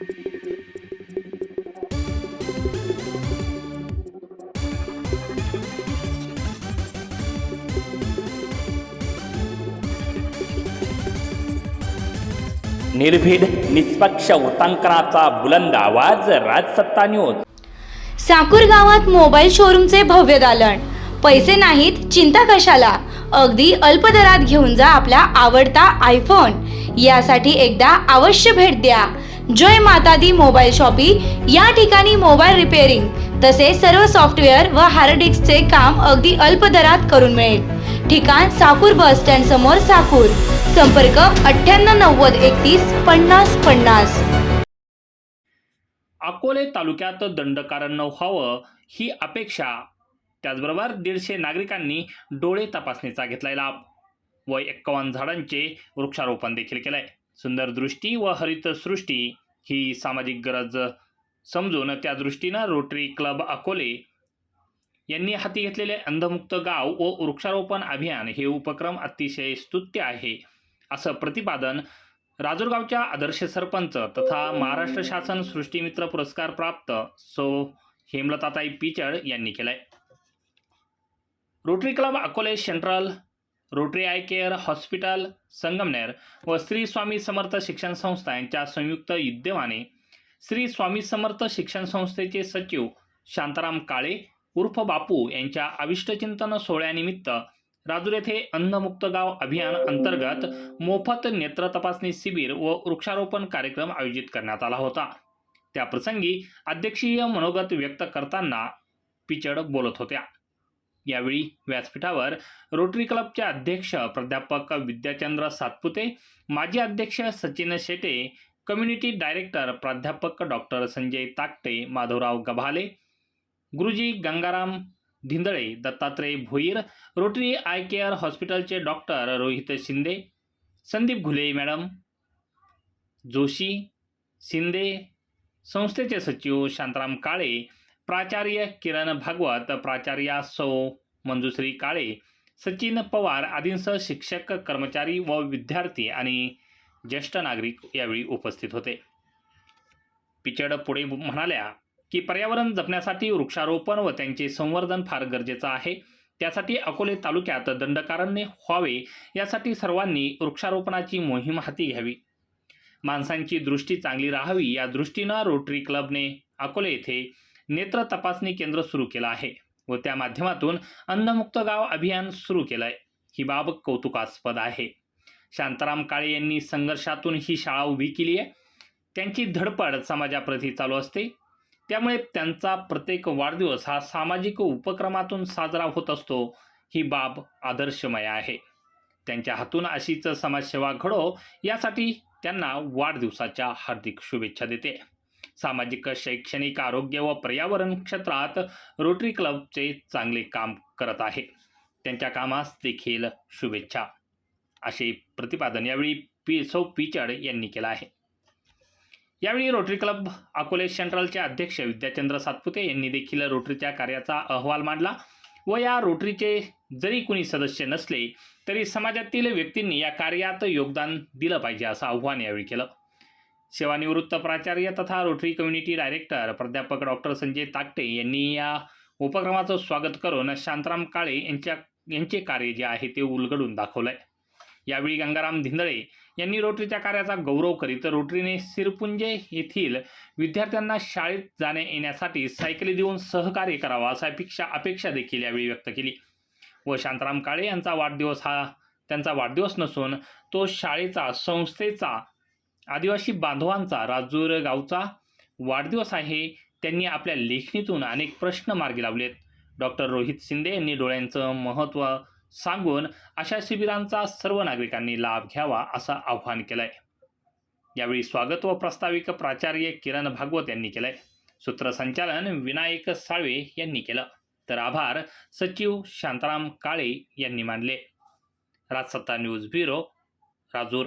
निर्भीड निष्पक्ष वृत्तांकनाचा बुलंद आवाज राजसत्ता न्यूज साकूर गावात मोबाईल शोरूमचे भव्य दालन. पैसे नाहीत चिंता कशाला? अगदी अल्प दरात घेऊन जा आपला आवडता आयफोन यासाठी एकदा अवश्य भेट द्या. जय माता दी मोबाईल शॉपी। या ठिकाणी मोबाईल रिपेअरिंग तसेच सर्व सॉफ्टवेअर व हार्ड डिस्कचे काम अगदी अल्प दरात करून मिळेल. ठिकाण साकूर बस स्टँड समोर साकूर. संपर्क अठ्ठ्याण्णव नव्वद एकतीस पन्नास पन्नास. अकोले तालुक्यात दंडकारण व्हावं ही अपेक्षा. त्याचबरोबर दीडशे नागरिकांनी डोळे तपासणीचा घेतलाय लाभ. व एक्कावन्न झाडांचे वृक्षारोपण देखील केलंय. सुंदर दृष्टी व हरित सृष्टी ही सामाजिक गरज समजून त्या दृष्टीनं रोटरी क्लब अकोले यांनी हाती घेतलेले अंधमुक्त गाव व वृक्षारोपण अभियान हे उपक्रम अतिशय स्तुत्य आहे. असं प्रतिपादन राजूरगावच्या आदर्श सरपंच तथा महाराष्ट्र शासन सृष्टीमित्र पुरस्कार प्राप्त सो हेमलताताई पिचड यांनी केलंय. Rotary club Akole central Rotary eye care hospital Sangamner व श्री स्वामी समर्थ शिक्षण संस्था यांच्या संयुक्त विद्यमाने श्री स्वामी समर्थ शिक्षण संस्थेचे सचिव शांताराम काळे उर्फ बापू यांच्या अविष्टचिंतन सोहळ्यानिमित्त राजूर येथे अन्नमुक्त गाव अभियान अंतर्गत मोफत नेत्र तपासणी शिबिर व वृक्षारोपण कार्यक्रम आयोजित करण्यात आला होता. त्याप्रसंगी अध्यक्षीय मनोगत व्यक्त करताना पिचड बोलत होत्या. यावेळी व्यासपीठावर रोटरी क्लबचे अध्यक्ष प्राध्यापक विद्याचंद्र सातपुते माजी अध्यक्ष सचिन शेटे कम्युनिटी डायरेक्टर प्राध्यापक doctor Sanjay Takate Madhavrao Gabhale Guruji Gangaram Dhindale Dattatray Bhoir Rotary eye care हॉस्पिटलचे डॉक्टर रोहित शिंदे संदीप घुले मॅडम जोशी शिंदे संस्थेचे सचिव शांताराम काळे प्राचार्य किरण भागवत प्राचार्या सौ मंजुश्री काळे सचिन पवार आदींसह शिक्षक कर्मचारी व विद्यार्थी आणि ज्येष्ठ नागरिक यावेळी उपस्थित होते. पिचड पुढे म्हणाल्या की पर्यावरण जपण्यासाठी वृक्षारोपण व त्यांचे संवर्धन फार गरजेचं आहे. त्यासाठी अकोले तालुक्यात दंडकारण्य व्हावे यासाठी सर्वांनी वृक्षारोपणाची मोहीम हाती घ्यावी. माणसांची दृष्टी चांगली राहावी या दृष्टीनं रोटरी क्लबने अकोले येथे नेत्र तपासणी केंद्र सुरू केलं आहे व त्या माध्यमातून अंधमुक्त गाव अभियान सुरू केलं आहे ही बाब कौतुकास्पद आहे. शांताराम काळे यांनी संघर्षातून ही शाळा उभी केली आहे. त्यांची धडपड समाजाप्रती चालू असते. त्यामुळे त्यांचा प्रत्येक वाढदिवस हा सामाजिक उपक्रमातून साजरा होत असतो. ही बाब आदर्शमय आहे. त्यांच्या हातून अशीच समाजसेवा घडो यासाठी त्यांना वाढदिवसाच्या हार्दिक शुभेच्छा देते. सामाजिक शैक्षणिक आरोग्य व पर्यावरण क्षेत्रात रोटरी क्लबचे चांगले काम करत आहे. त्यांच्या कामास देखील शुभेच्छा. असे प्रतिपादन यावेळी पी. सौ पिचड यांनी केलं आहे. यावेळी रोटरी क्लब अकोले सेंट्रलचे अध्यक्ष विद्याचंद्र सातपुते यांनी देखील रोटरीच्या कार्याचा अहवाल मांडला व या रोटरीचे जरी कुणी सदस्य नसले तरी समाजातील व्यक्तींनी या कार्यात योगदान दिलं पाहिजे असं आव्हान यावेळी केलं. सेवानिवृत्त प्राचार्य तथा रोटरी कम्युनिटी डायरेक्टर प्राध्यापक डॉक्टर संजय ताकटे यांनी या उपक्रमाचं स्वागत करून शांताराम काळे यांच्या यांचे कार्य जे आहे ते उलगडून दाखवलं आहे यावेळी गंगाराम धिंदळे यांनी रोटरीच्या कार्याचा गौरव करीत रोटरीने सिरपुंजे येथील विद्यार्थ्यांना शाळेत जाण्या येण्यासाठी सायकली देऊन सहकार्य करावा असा अपेक्षा अपेक्षा देखील यावेळी व्यक्त केली. व शांताराम काळे यांचा वाढदिवस हा त्यांचा वाढदिवस नसून तो शाळेचा संस्थेचा आदिवासी बांधवांचा राजूर गावचा वाढदिवस आहे त्यांनी आपल्या लेखणीतून अनेक प्रश्न मार्गी लावलेत. डॉक्टर रोहित शिंदे यांनी डोळ्यांचं महत्त्व सांगून अशा शिबिरांचा सर्व नागरिकांनी लाभ घ्यावा असं आवाहन आहे यावेळी स्वागत व प्रास्ताविक प्राचार्य किरण भागवत यांनी केलं आहे सूत्रसंचालन विनायक साळवे यांनी केलं. तर आभार सचिव शांताराम काळे यांनी मानले. Rajsatta news bureau Rajur.